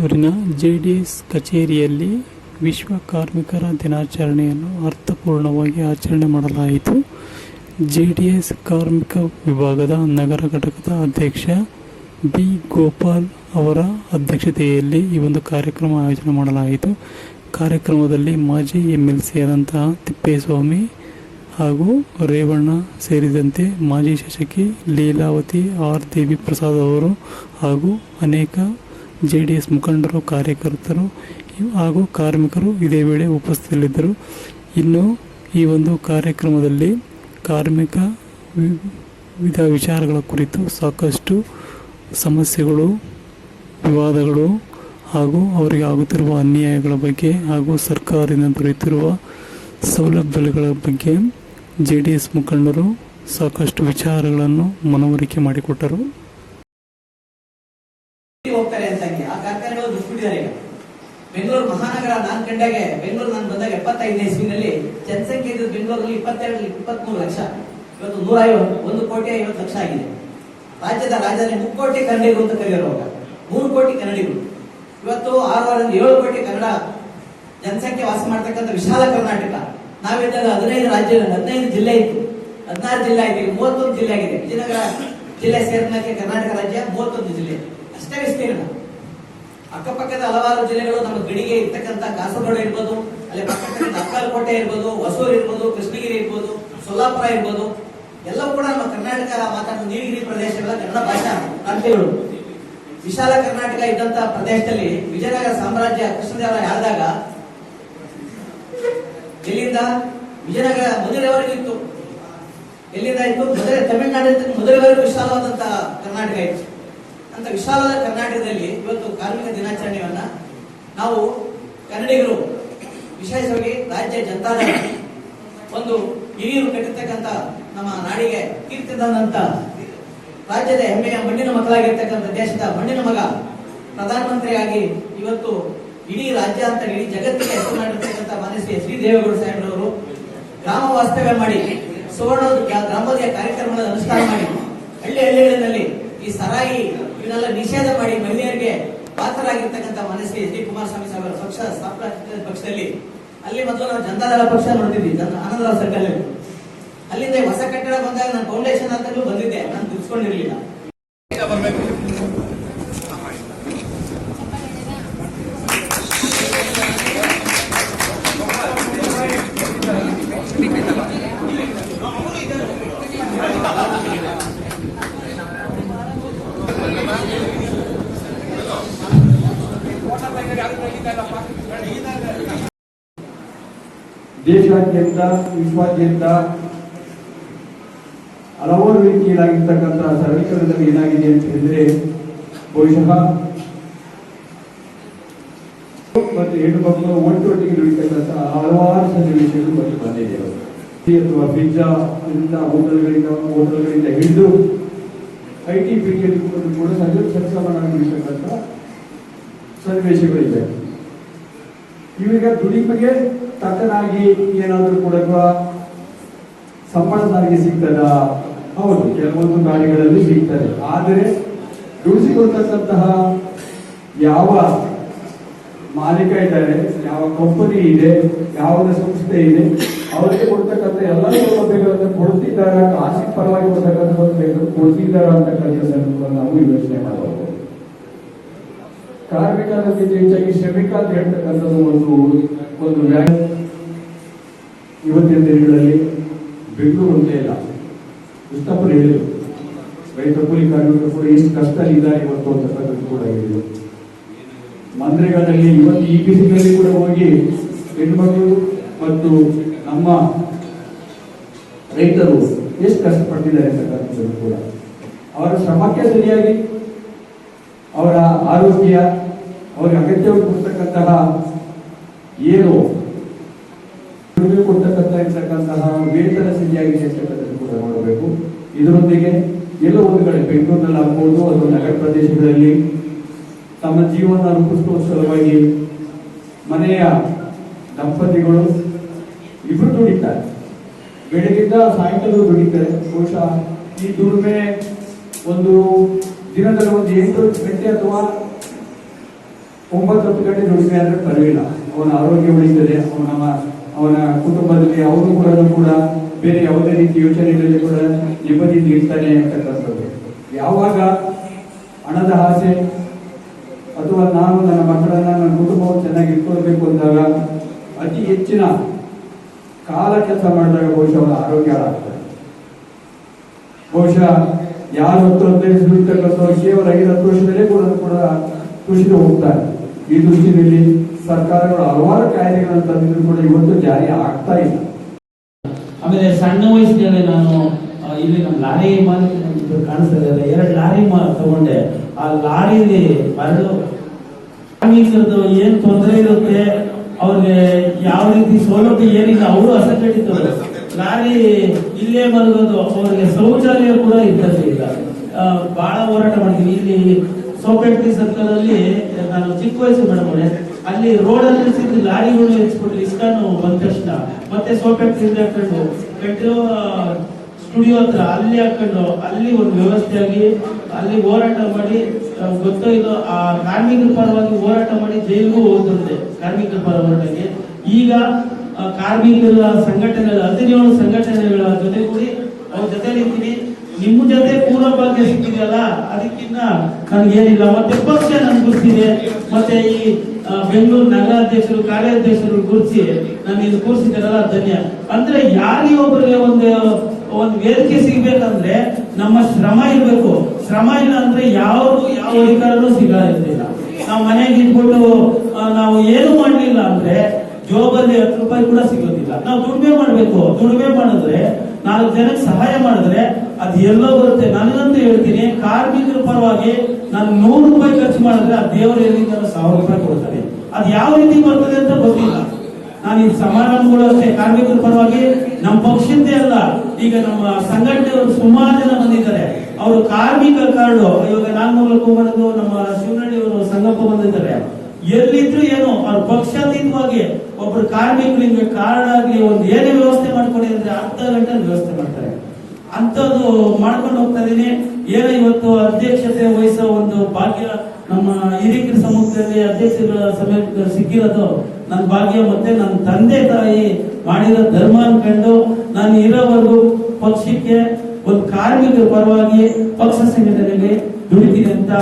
ಬೆಂಗಳೂರಿನ ಎಸ್ ಕಚೇರಿಯಲ್ಲಿ ವಿಶ್ವ ಕಾರ್ಮಿಕರ ದಿನಾಚರಣೆಯನ್ನು ಅರ್ಥಪೂರ್ಣವಾಗಿ ಆಚರಣೆ ಮಾಡಲಾಯಿತು. ಜೆಡಿಎಸ್ ಕಾರ್ಮಿಕ ವಿಭಾಗದ ನಗರ ಘಟಕದ ಅಧ್ಯಕ್ಷ ಬಿ. ಗೋಪಾಲ್ ಅವರ ಅಧ್ಯಕ್ಷತೆಯಲ್ಲಿ ಈ ಒಂದು ಕಾರ್ಯಕ್ರಮ ಆಯೋಜನೆ ಮಾಡಲಾಯಿತು. ಕಾರ್ಯಕ್ರಮದಲ್ಲಿ ಮಾಜಿ ಎಂ ಎಲ್ ಸಿ ಆದಂತಹ ತಿಪ್ಪೇಸ್ವಾಮಿ ಹಾಗೂ ರೇವಣ್ಣ ಸೇರಿದಂತೆ ಮಾಜಿ ಶಾಸಕಿ ಲೀಲಾವತಿ, ಆರ್. ದೇವಿ ಪ್ರಸಾದ್ ಅವರು ಹಾಗೂ ಅನೇಕ ಜೆ ಡಿ ಎಸ್ ಮುಖಂಡರು, ಕಾರ್ಯಕರ್ತರು ಹಾಗೂ ಕಾರ್ಮಿಕರು ಇದೇ ವೇಳೆ ಉಪಸ್ಥಿತರಿದ್ದರು. ಇನ್ನು ಈ ಒಂದು ಕಾರ್ಯಕ್ರಮದಲ್ಲಿ ಕಾರ್ಮಿಕ ವಿಧ ವಿಚಾರಗಳ ಕುರಿತು ಸಾಕಷ್ಟು ಸಮಸ್ಯೆಗಳು, ವಿವಾದಗಳು ಹಾಗೂ ಅವರಿಗೆ ಆಗುತ್ತಿರುವ ಅನ್ಯಾಯಗಳ ಬಗ್ಗೆ ಹಾಗೂ ಸರ್ಕಾರದಿಂದ ದೊರೆಯುತ್ತಿರುವ ಸೌಲಭ್ಯಗಳ ಬಗ್ಗೆ ಜೆ ಡಿ ಎಸ್ ಮುಖಂಡರು ಸಾಕಷ್ಟು ವಿಚಾರಗಳನ್ನು ಮನವರಿಕೆ ಮಾಡಿಕೊಟ್ಟರು. ಕಾರ್ಖಾನೆಗಳು ಈಗ ಬೆಂಗಳೂರು ಮಹಾನಗರ ನಾನ್ ಕಂಡಾಗೆ ಬೆಂಗಳೂರು ನಾನು ಬಂದಾಗ ಎಪ್ಪತ್ತೈದನೇ ಇಸ್ವಿನಲ್ಲಿ ಜನಸಂಖ್ಯೆ ಇದ್ದು ಬೆಂಗಳೂರಲ್ಲಿ ಇಪ್ಪತ್ತೆರಡು ಇಪ್ಪತ್ಮೂರು ಲಕ್ಷ. ಇವತ್ತು ನೂರ ಐವತ್ತು ಒಂದು ಕೋಟಿ ಐವತ್ತು ಲಕ್ಷ ಆಗಿದೆ. ರಾಜ್ಯದ ರಾಜಧಾನಿ ಕೋಟಿ ಕನ್ನಡಿಗರು ಅಂತ ಕರೆಯೋರು ಅವಾಗ. ಮೂರು ಕೋಟಿ ಕನ್ನಡಿಗರು. ಇವತ್ತು ಆರೂವರೆ, ಏಳು ಕೋಟಿ ಕನ್ನಡ ಜನಸಂಖ್ಯೆ ವಾಸ ಮಾಡ್ತಕ್ಕಂಥ ವಿಶಾಲ ಕರ್ನಾಟಕ. ನಾವಿದ್ದಾಗ ಹದಿನೈದು ರಾಜ್ಯ ಹದಿನೈದು ಜಿಲ್ಲೆ ಇತ್ತು. ಹದಿನಾರು ಜಿಲ್ಲೆ ಆಗಿದೆ, ಮೂವತ್ತೊಂದು ಜಿಲ್ಲೆ ಆಗಿದೆ. ವಿಜಯನಗರ ಜಿಲ್ಲೆ ಸೇರಿದಕ್ಕೆ ಕರ್ನಾಟಕ ರಾಜ್ಯ ಮೂವತ್ತೊಂದು ಜಿಲ್ಲೆ. ಅಷ್ಟೇ ವಿಸ್ತೀರ್ಣ. ಅಕ್ಕಪಕ್ಕದ ಹಲವಾರು ಜಿಲ್ಲೆಗಳು ನಮ್ಮ ಗಡಿಗೆ ಇರ್ತಕ್ಕಂಥ ಕಾಸರಗೋಡು ಇರ್ಬೋದು, ಅಲ್ಲಿ ಪಕ್ಕದ ಅಕ್ಕಲಕೋಟೆ ಇರ್ಬೋದು, ಹೊಸೂರು ಇರ್ಬೋದು, ಕೃಷ್ಣಗಿರಿ ಇರ್ಬೋದು, ಸೊಲ್ಲಾಪುರ ಇರ್ಬೋದು, ಎಲ್ಲವೂ ಕೂಡ ನಮ್ಮ ಕರ್ನಾಟಕ ಮಾತಾಡುವ ನೀಲಗಿರಿ ಪ್ರದೇಶಗಳ ಕನ್ನಡ ಭಾಷಾ ಪ್ರಾಂತ್ಯಗಳು. ವಿಶಾಲ ಕರ್ನಾಟಕ ಇದ್ದಂತ ಪ್ರದೇಶದಲ್ಲಿ ವಿಜಯನಗರ ಸಾಮ್ರಾಜ್ಯ ಕೃಷ್ಣದೇವರಾಯ ಯಾದಾಗ ಎಲ್ಲಿಂದ? ವಿಜಯನಗರ ಮಧುರೆವರೆಗೂ ಇತ್ತು. ಎಲ್ಲಿಂದ ಇತ್ತು? ಮಧುರೆ ತಮಿಳುನಾಡಿನ ಮಧುರೆವರೆಗೂ ವಿಶಾಲವಾದಂತಹ ಕರ್ನಾಟಕ ಇತ್ತು. ಅಂತ ವಿಶಾಲವಾದ ಕರ್ನಾಟಕದಲ್ಲಿ ಇವತ್ತು ಕಾರ್ಮಿಕ ದಿನಾಚರಣೆಯನ್ನ ನಾವು ಕನ್ನಡಿಗರು, ವಿಶೇಷವಾಗಿ ರಾಜ್ಯ ಜನತಾದ ಒಂದು ಹಿರಿಯರು ಕಟ್ಟಿರ್ತಕ್ಕಂಥ ನಮ್ಮ ನಾಡಿಗೆ ಕೀರ್ತಿ ತಂದಂತ ರಾಜ್ಯದ ಹೆಮ್ಮೆಯ ಮಣ್ಣಿನ ಮಕ್ಕಳಾಗಿರ್ತಕ್ಕಂಥ ದೇಶದ ಮಣ್ಣಿನ ಮಗ, ಪ್ರಧಾನಮಂತ್ರಿಯಾಗಿ ಇವತ್ತು ಇಡೀ ರಾಜ್ಯ ಅಂತ ಇಡೀ ಜಗತ್ತಿಗೆ ಹೆಸರು ಮಾಡಿರ್ತಕ್ಕಂಥ ಮನಸ್ಸಿಗೆ ಶ್ರೀ ದೇವೇಗೌಡ ಸಾಹೇಬ್ರವರು. ಗ್ರಾಮ ವಾಸ್ತವ್ಯ ಮಾಡಿ, ಸುವರ್ಣ ಗ್ರಾಮೋದಯ ಕಾರ್ಯಕ್ರಮದ ಅನುಷ್ಠಾನ ಮಾಡಿ, ಹಳ್ಳಿ ಹಳ್ಳಿಗಳಲ್ಲಿ ಈ ಸರಾಯಿ ಇವನ್ನೆಲ್ಲ ನಿಷೇಧ ಮಾಡಿ ಮಹಿಳೆಯರಿಗೆ ಪಾತ್ರರಾಗಿರ್ತಕ್ಕಂಥ ಮನಸ್ಸಿಗೆ ಶ್ರೀ ಎಚ್ ಡಿ ಕುಮಾರಸ್ವಾಮಿ ಸಾಹೇಬರ ಪಕ್ಷ ಸ್ಥಾಪನಾ ಪಕ್ಷದಲ್ಲಿ, ಅಲ್ಲಿ ಮೊದಲು ನಾವು ಜನತಾದಳ ಪಕ್ಷ ನೋಡ್ತಿದ್ವಿ ಆನಂದರಾವ್ ಸರ್ಕಲ್ ಅಲ್ಲಿಂದ ಹೊಸ ಕಟ್ಟಡ ಬಂದಾಗ ನಾನು ಫೌಂಡೇಶನ್ ಅಂತಲೂ ಬಂದಿದ್ದೆ, ನಾನು ತಿಳ್ಸ್ಕೊಂಡಿರ್ಲಿಲ್ಲ ದೇಶಾದ್ಯಂತ ವಿಶ್ವಾದ್ಯಂತ ಹಲವಾರು ರೀತಿಯಲ್ಲಾಗಿರ್ತಕ್ಕಂಥ ಸರಳೀಕರಣದಲ್ಲಿ ಏನಾಗಿದೆ ಅಂತ ಹೇಳಿದ್ರೆ, ಬಹುಶಃ ಮತ್ತು ಹೆಣ್ಣು ಮಕ್ಕಳು ಒಟ್ಟೊಟ್ಟಿಗೆ ನಡೀತಕ್ಕಂತಹ ಹಲವಾರು ಸನ್ನಿವೇಶಗಳು ಬಂದು ಬಂದಿದೆ. ಅಥವಾ ಪಿಜ್ಜಾ ಹೋಟೆಲ್ಗಳಿಂದ ಹೋಟೆಲ್ಗಳಿಂದ ಹಿಡಿದು ಐ ಟಿ ಪಿ ಕೂಡ ಮಾಡಿರ್ತಕ್ಕಂಥ ಸನ್ನಿವೇಶಗಳಿವೆ ಇವೀಗ ದುಡಿಮೆಗೆ ತಕ್ಕನಾಗಿ ಏನಾದರೂ ಕೂಡ ಸಂಬಳ ಸಾರಿಗೆ ಸಿಗ್ತದ? ಹೌದು, ಕೆಲವೊಂದು ಗಾಡಿಗಳಲ್ಲಿ ಸಿಗ್ತದೆ. ಆದರೆ ದುಡಿಸಿಕೊಳ್ತಕ್ಕಂತಹ ಯಾವ ಮಾಲೀಕ ಇದ್ದಾರೆ, ಯಾವ ಕಂಪನಿ ಇದೆ ಯಾವ ಸಂಸ್ಥೆ ಇದೆ, ಅವರಿಗೆ ಕೊಡ್ತಕ್ಕಂಥ ಎಲ್ಲ ಸೌಲಭ್ಯಗಳನ್ನು ಕೊಡ್ತಿದ್ದಾರೆ? ಖಾಸಗಿ ಪರವಾಗಿ ಕೊಡ್ತಕ್ಕಂಥ ಕೊಡ್ತಿದ್ದಾರೆ ಅಂತಕ್ಕಂಥ ಅಂತಕ್ಕಂಥದ್ದನ್ನು ನಾವು ಯೋಚನೆ ಮಾಡಬಹುದು. ಕಾರ್ಮಿಕರಕ್ಕಿಂತ ಹೆಚ್ಚಾಗಿ ಶ್ರಮಿಕ ಅಂತ ಹೇಳ್ತಕ್ಕಂಥದ್ದು ಒಂದು ಒಂದು ಇವತ್ತಿನ ದಿನಗಳಲ್ಲಿ ಬೆಂಗಳೂರು ಅಂತೇ ಇಲ್ಲ. ಕೃಷ್ಣಪ್ಪರು ಹೇಳಿದರು. ರೈತ ಕೂಲಿ ಕಾರ್ಮಿಕರು ಕೂಡ ಎಷ್ಟು ಕಷ್ಟ ಇದ್ದಾರೆ ಇವತ್ತು ಅಂತಕ್ಕಂಥದ್ದು ಕೂಡ ಹೇಳಿದರು. ಮಂತ್ರಿಗಳಲ್ಲಿ ಇವತ್ತು ಈ ಬಿಸಿಲಲ್ಲಿ ಕೂಡ ಹೋಗಿ ಹೆಣ್ಮಕ್ಳು ಮತ್ತು ನಮ್ಮ ರೈತರು ಎಷ್ಟು ಕಷ್ಟಪಟ್ಟಿದ್ದಾರೆ ಅಂತಕ್ಕಂಥದ್ದು ಕೂಡ. ಅವರ ಶ್ರಮಕ್ಕೆ ಸರಿಯಾಗಿ ಅವರ ಆರೋಗ್ಯ ಅವರಿಗೆ ಅಗತ್ಯವಾಗಿ ಕೊಡ್ತಕ್ಕಂತಹ ಏನು ಕೊಡ್ತಕ್ಕಂಥ ವೇತನ ಸರಿಯಾಗಿದೆ ಅಂತಕ್ಕಂಥದ್ದು ಕೂಡ ನೋಡಬೇಕು. ಇದರೊಂದಿಗೆ ಎಲ್ಲ ಒಂದು ಕಡೆ ಬೆಂಗಳೂರಿನಲ್ಲಿ ಆಗ್ಬೋದು, ಅಥವಾ ನಗರ ಪ್ರದೇಶಗಳಲ್ಲಿ ತಮ್ಮ ಜೀವನ ರೂಪಿಸುವ ಸಲುವಾಗಿ ಮನೆಯ ದಂಪತಿಗಳು ಇಬ್ಬರು ದುಡಿತಾರೆ. ಬೆಳಗಿಂದ ಸಾಯಂಕಾಲ ದುಡಿತಾರೆ. ಬಹುಶಃ ಈ ದುಡಿಮೆ ಒಂದು ದಿನದಲ್ಲಿ ಒಂದು ಎಂಟು ಗಂಟೆ ಅಥವಾ ಒಂಬತ್ತು ಹತ್ತು ಗಂಟೆ ದುಡಿಮೆ ಆದರೆ ಪರವಾಗಿಲ್ಲ. ಅವನ ಆರೋಗ್ಯ ಉಳಿತದೆ, ಅವನ ಅವನ ಕುಟುಂಬದಲ್ಲಿ ಅವನು ಕೂಡ ಕೂಡ ಬೇರೆ ಯಾವುದೇ ರೀತಿ ಯೋಚನೆಗಳಲ್ಲಿ ಕೂಡ ನೆಮ್ಮದಿ ನೀಡ್ತಾನೆ ಅಂತಕ್ಕಂಥದ್ದು. ಯಾವಾಗ ಹಣದ ಆಸೆ ಅಥವಾ ನಾನು ನನ್ನ ಮಕ್ಕಳನ್ನ ನನ್ನ ಕುಟುಂಬವನ್ನು ಚೆನ್ನಾಗಿ ಇಟ್ಕೊಳ್ಬೇಕು ಅಂದಾಗ ಅತಿ ಹೆಚ್ಚಿನ ಕಾಲ ಕೆಲಸ ಮಾಡಿದಾಗ ಬಹುಶಃ ಅವನ ಆರೋಗ್ಯ ಹಾಳಾಗ್ತದೆ. ಬಹುಶಃ ಯಾರು ಹತ್ತು ಹದಿನೈದು ದುಡಿತಕ್ಕಂಥ ಕೇವಲ ಐದು ಹತ್ತು ವರ್ಷದಲ್ಲೇ ಕೂಡ ಕೂಡ ಕುಸಿದು ಹೋಗ್ತಾರೆ. ಈ ದೃಷ್ಟಿಯಲ್ಲಿ ಸರ್ಕಾರಗಳು ಹಲವಾರು ಕಾಯ್ದೆಗಳನ್ನು ತಂದಿದ್ರು ಕೂಡ ಇವತ್ತು ಜಾರಿ ಆಗ್ತಾ ಇಲ್ಲ. ಆಮೇಲೆ ಸಣ್ಣ ವಯಸ್ಸಿನಲ್ಲಿ ನಾನು ಇಲ್ಲಿ ನಮ್ಮ ಲಾರಿ ಮಾಲೀಕ ಕಾಣಿಸ್ತಾ ಇದೆ. ಎರಡು ಲಾರಿ ತಗೊಂಡೆ. ಆ ಲಾರಿಲಿ ಮರಳು ಕಾರ್ಮಿಕರದ್ದು ಏನ್ ತೊಂದರೆ ಇರುತ್ತೆ, ಅವ್ರಿಗೆ ಯಾವ ರೀತಿ ಸೌಲಭ್ಯ ಏನಿಲ್ಲ, ಅವರು ಅಸಂಘಟಿತರು. ಲಾರಿ ಇಲ್ಲೇ ಮಲಗೋದು, ಅವ್ರಿಗೆ ಶೌಚಾಲಯ ಕೂಡ ಇದ್ದದ್ದು ಇಲ್ಲ. ಬಹಳ ಹೋರಾಟ ಮಾಡಿದ್ವಿ. ಇಲ್ಲಿ ಸೋಪೆಟ್ಟಿ ಸರ್ಕಲ್ ಅಲ್ಲಿ ನಾನು ಚಿಕ್ಕ ವಯಸ್ಸು ಮೇಡಮ್ ಅಲ್ಲಿ ರೋಡ್ ಅಲ್ಲಿ ನಿಲ್ಸಿದ್ದು ಲಾರಿಗಳು ಹೆಚ್ಚಿಬಿಟ್ರು ಇಸ್ಕಾನು ಬಂದ ತಕ್ಷಣ ಮತ್ತೆ ಸೋಪೆಟ್ಟಿ ಹಾಕೊಂಡು ಪೆಟ್ರೋ ಸ್ಟುಡಿಯೋ ಹತ್ರ ಅಲ್ಲಿ ಹಾಕೊಂಡು ಅಲ್ಲಿ ಒಂದು ವ್ಯವಸ್ಥೆ ಆಗಿ, ಅಲ್ಲಿ ಹೋರಾಟ ಮಾಡಿ ಗೊತ್ತೋ ಇದು ಆ ಕಾರ್ಮಿಕರ ಪರವಾಗಿ ಹೋರಾಟ ಮಾಡಿ ಜೈಲಿಗೂ ಹೋಗುತ್ತೆ ಕಾರ್ಮಿಕರ ಪರ ಹೋರಾಟಕ್ಕೆ ಈಗ ಕಾರ್ಮಿಕರ ಸಂಘಟನೆಗಳ ಹದಿನೇಳು ಸಂಘಟನೆಗಳ ಜೊತೆಗೂಡಿ ಅವ್ರ ಜೊತೆ ನಿಂತೀನಿ ನಿಮ್ಮ ಜೊತೆ ಪೂರ್ವ ಭಾಗ್ಯ ಸಿಕ್ಕಿದೆಯಲ್ಲ? ಅದಕ್ಕಿಂತ ನನ್ಗೇನಿಲ್ಲ. ಮತ್ತೆ ಪಕ್ಷ ನನ್ ಗುರ್ತಿದೆ ಮತ್ತೆ ಈ ಬೆಂಗಳೂರು ನಗರಾಧ್ಯಕ್ಷರು, ಕಾರ್ಯಾಧ್ಯಕ್ಷರು ಗುರುತಿಸಿ ನಾನು ಇದು ಕೂರಿಸಿದಾರಲ್ಲ ಧನ್ಯ. ಅಂದ್ರೆ ಯಾರಿಗೆ ಒಬ್ಬರಿಗೆ ಒಂದು ಒಂದು ವೇದಿಕೆ ಸಿಗ್ಬೇಕಂದ್ರೆ ನಮ್ಮ ಶ್ರಮ ಇರ್ಬೇಕು. ಶ್ರಮ ಇಲ್ಲ ಅಂದ್ರೆ ಯಾವ ಯಾವ ಅಧಿಕಾರನೂ ಸಿಗಲಿಲ್ಲ ನಾವು ಮನೆಗೆ ಇಟ್ಬಿಟ್ಟು ನಾವು ಏನು ಮಾಡ್ಲಿಲ್ಲ ಅಂದ್ರೆ ಜೋಬಲ್ಲಿ ಹತ್ತು ರೂಪಾಯಿ ಕೂಡ ಸಿಗೋದಿಲ್ಲ. ನಾವು ದುಡಿಮೆ ಮಾಡ್ಬೇಕು. ದುಡಿಮೆ ಮಾಡಿದ್ರೆ ನಾಲ್ಕು ಜನಕ್ಕೆ ಸಹಾಯ ಮಾಡಿದ್ರೆ ಅದು ಎಲ್ಲೋ ಬರುತ್ತೆ. ನನಗಂತೂ ಹೇಳ್ತೀನಿ, ಕಾರ್ಮಿಕರ ಪರವಾಗಿ ನಾನು ನೂರು ರೂಪಾಯಿ ಖರ್ಚು ಮಾಡಿದ್ರೆ ಆ ದೇವರು ಎಲ್ಲಿಂದ ಸಾವಿರ ರೂಪಾಯಿ ಕೊಡ್ತಾರೆ. ಅದು ಯಾವ ರೀತಿ ಬರ್ತದೆ ಅಂತ ಗೊತ್ತಿಲ್ಲ. ನಾನು ಈ ಸಮಾರಂಭಗಳು ಅಷ್ಟೇ, ಕಾರ್ಮಿಕರ ಪರವಾಗಿ ನಮ್ಮ ಪಕ್ಷದ್ದೇ ಅಲ್ಲ. ಈಗ ನಮ್ಮ ಸಂಘಟನೆಯವರು ಸುಮಾರು ಜನ ಬಂದಿದ್ದಾರೆ. ಅವರು ಕಾರ್ಮಿಕ ಕಾರ್ಡು ಇವಾಗ ನಾಲ್ಕೂರು ಬಂದು ನಮ್ಮ ಶಿವನಹಳ್ಳಿಯವರು ಸಂಗಪ್ಪ ಬಂದಿದ್ದಾರೆ. ಎಲ್ಲಿದ್ರು ಏನು, ಅವ್ರ ಪಕ್ಷಾತೀತವಾಗಿ ಒಬ್ರು ಕಾರ್ಮಿಕರು ಹಿಂಗೆ ಕಾರ್ಡ್ ಆಗ್ಲಿ ಒಂದು ಏನೇ ವ್ಯವಸ್ಥೆ ಮಾಡ್ಕೊಡಿ ಅಂದ್ರೆ ಅರ್ಧ ಗಂಟೆ ವ್ಯವಸ್ಥೆ ಮಾಡ್ತಾರೆ. ಅಂತದ್ದು ಮಾಡ್ಕೊಂಡು ಹೋಗ್ತಾ ಇದೀನಿ ಏನೋ ಇವತ್ತು ಅಧ್ಯಕ್ಷತೆ ವಹಿಸೋ ಒಂದು ಭಾಗ್ಯ ನಮ್ಮ ಹಿರಿಯರ ಸಮುದಾಯದಲ್ಲಿ ಅಧ್ಯಕ್ಷರ ಸಮೇತ ಸಿಕ್ಕಿರೋದು. ನನ್ನ ಭಾಗ್ಯ ಮತ್ತೆ ನನ್ನ ತಂದೆ ತಾಯಿ ಮಾಡಿರೋ ಧರ್ಮ ಅನ್ಕೊಂಡು ನಾನು ಇರೋವರೆಗೂ ಪಕ್ಷಕ್ಕೆ ಒಂದು ಕಾರ್ಮಿಕರ ಪರವಾಗಿ ಪಕ್ಷ ಸಂಘಟನೆಗೆ ದುಡಿತೀನಿ ಅಂತ